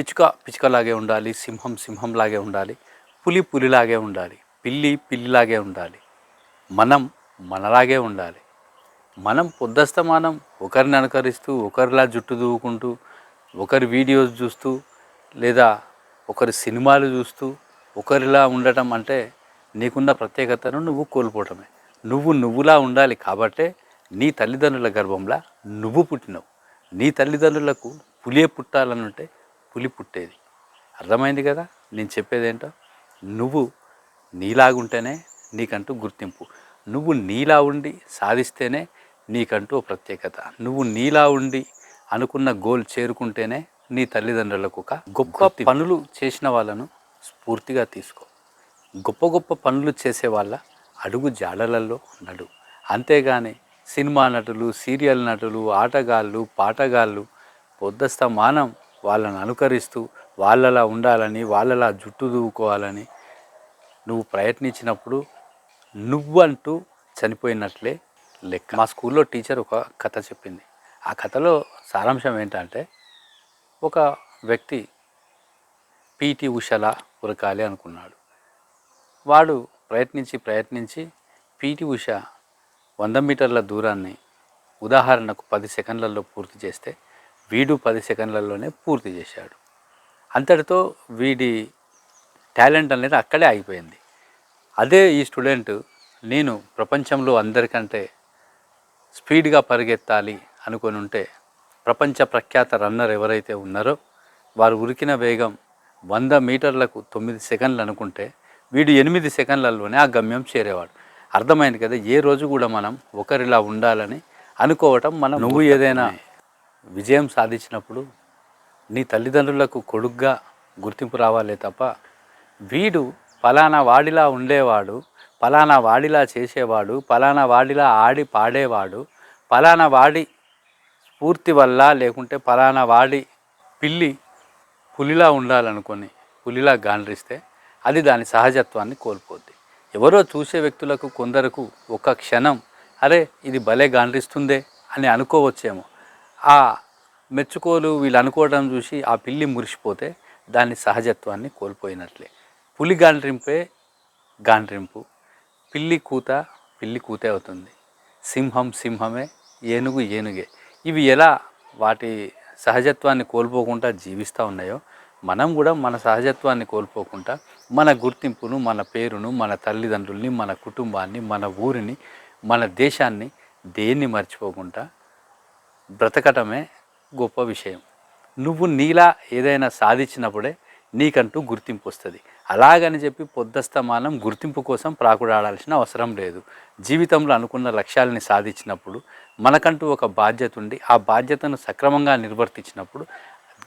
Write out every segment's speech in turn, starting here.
పిచ్చుక పిచ్చుకలాగే ఉండాలి సింహం సింహంలాగే ఉండాలి పులి పులిలాగే ఉండాలి పిల్లి పిల్లిలాగే ఉండాలి మనం మనలాగే ఉండాలి. మనం పొద్దస్తమానం ఒకరిని అనుకరిస్తూ ఒకరిలా జుట్టు దూవుకుంటూ ఒకరి వీడియోస్ చూస్తూ లేదా ఒకరి సినిమాలు చూస్తూ ఒకరిలా ఉండటం అంటే నీకున్న ప్రత్యేకతను నువ్వు కోల్పోవటమే. నువ్వు నువ్వులా ఉండాలి కాబట్టే నీ తల్లిదండ్రుల గర్భంలో నువ్వు పుట్టినవు. నీ తల్లిదండ్రులకు పులియే పుట్టాలనుంటే పులి పుట్టేది. అర్థమైంది కదా? నేను చెప్పేది ఏంటో నువ్వు నీలాగుంటేనే నీకంటూ గుర్తింపు. నువ్వు నీలా ఉండి సాధిస్తేనే నీకంటూ ప్రత్యేకత. నువ్వు నీలా ఉండి అనుకున్న గోల్ చేరుకుంటేనే నీ తల్లిదండ్రులకు ఒక గొప్ప పనులు చేసిన వాళ్ళను స్ఫూర్తిగా తీసుకో. గొప్ప గొప్ప పనులు చేసే వాళ్ళ అడుగు జాడలలో నడు. అంతేగాని సినిమా నటులు సీరియల్ నటులు ఆటగాళ్ళు పాటగాళ్ళు పొద్దస్తమానం వాళ్ళని అనుకరిస్తూ వాళ్ళలా ఉండాలని వాళ్ళలా జుట్టు దూకోవాలని నువ్వు ప్రయత్నించినప్పుడు నువ్వంటూ చనిపోయినట్లే లెక్క. మా స్కూల్లో టీచర్ ఒక కథ చెప్పింది. ఆ కథలో సారాంశం ఏంటంటే ఒక వ్యక్తి పీటీ ఉషలా ఉరకాలి అనుకున్నాడు. వాడు ప్రయత్నించి ప్రయత్నించి పీటీ ఉష వంద మీటర్ల దూరాన్ని ఉదాహరణకు పది సెకండ్లలో పూర్తి చేస్తే వీడు పది సెకండ్లలోనే పూర్తి చేశాడు. అంతటితో వీడి టాలెంట్ అనేది అక్కడే ఆగిపోయింది. అదే ఈ స్టూడెంట్ నేను ప్రపంచంలో అందరికంటే స్పీడ్గా పరిగెత్తాలి అనుకొని ఉంటే ప్రపంచ ప్రఖ్యాత రన్నర్ ఎవరైతే ఉన్నారో వారు ఉరికిన వేగం వంద మీటర్లకు తొమ్మిది సెకండ్లు అనుకుంటే వీడు ఎనిమిది సెకండ్లలోనే ఆ గమ్యం చేరేవాడు. అర్థమైంది కదా ఏ రోజు కూడా మనం ఒకరిలా ఉండాలని అనుకోవటం మనం నువ్వు ఏదైనా విజయం సాధించినప్పుడు నీ తల్లిదండ్రులకు కొడుగ్గా గుర్తింపు రావాలే తప్ప వీడు ఫలానా వాడిలా ఉండేవాడు ఫలానా వాడిలా చేసేవాడు ఫలానా వాడిలా ఆడి పాడేవాడు ఫలానా వాడి స్ఫూర్తి వల్ల లేకుంటే ఫలానా వాడి పిల్లి పులిలా ఉండాలనుకొని పులిలా గాండ్రిస్తే అది దాని సహజత్వాన్ని కోల్పోద్ది. ఎవరో చూసే వ్యక్తులకు కొందరకు ఒక క్షణం అరే ఇది భలే గాండ్రిస్తుందే అని అనుకోవచ్చేమో. ఆ మెచ్చుకోలు వీళ్ళు అనుకోవడం చూసి ఆ పిల్లి మురిసిపోతే దాని సహజత్వాన్ని కోల్పోయినట్లే. పులి గాండ్రింపే గాండ్రింపు. పిల్లి కూత పిల్లి కూతే అవుతుంది. సింహం సింహమే ఏనుగు ఏనుగే. ఇవి ఎలా వాటి సహజత్వాన్ని కోల్పోకుండా జీవిస్తూ ఉన్నాయో మనం కూడా మన సహజత్వాన్ని కోల్పోకుండా మన గుర్తింపును మన పేరును మన తల్లిదండ్రుల్ని మన కుటుంబాన్ని మన ఊరిని మన దేశాన్ని దేన్ని మర్చిపోకుండా బ్రతకటమే గొప్ప విషయం. నువ్వు నీలా ఏదైనా సాధించినప్పుడే నీకంటూ గుర్తింపు వస్తుంది. అలాగని చెప్పి పొద్దస్తమానం గుర్తింపు కోసం ప్రాకుడాడాల్సిన అవసరం లేదు. జీవితంలో అనుకున్న లక్ష్యాలని సాధించినప్పుడు మనకంటూ ఒక బాధ్యత ఉండి ఆ బాధ్యతను సక్రమంగా నిర్వర్తించినప్పుడు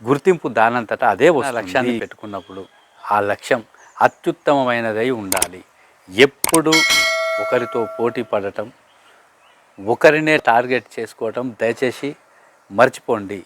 గుర్తింపు దానంతటా అదే. లక్ష్యాన్ని పెట్టుకున్నప్పుడు ఆ లక్ష్యం అత్యుత్తమమైనదై ఉండాలి. ఎప్పుడు ఒకరితో పోటీ పడటం ఒకరినే టార్గెట్ చేసుకోవటం దయచేసి మర్చిపోండి.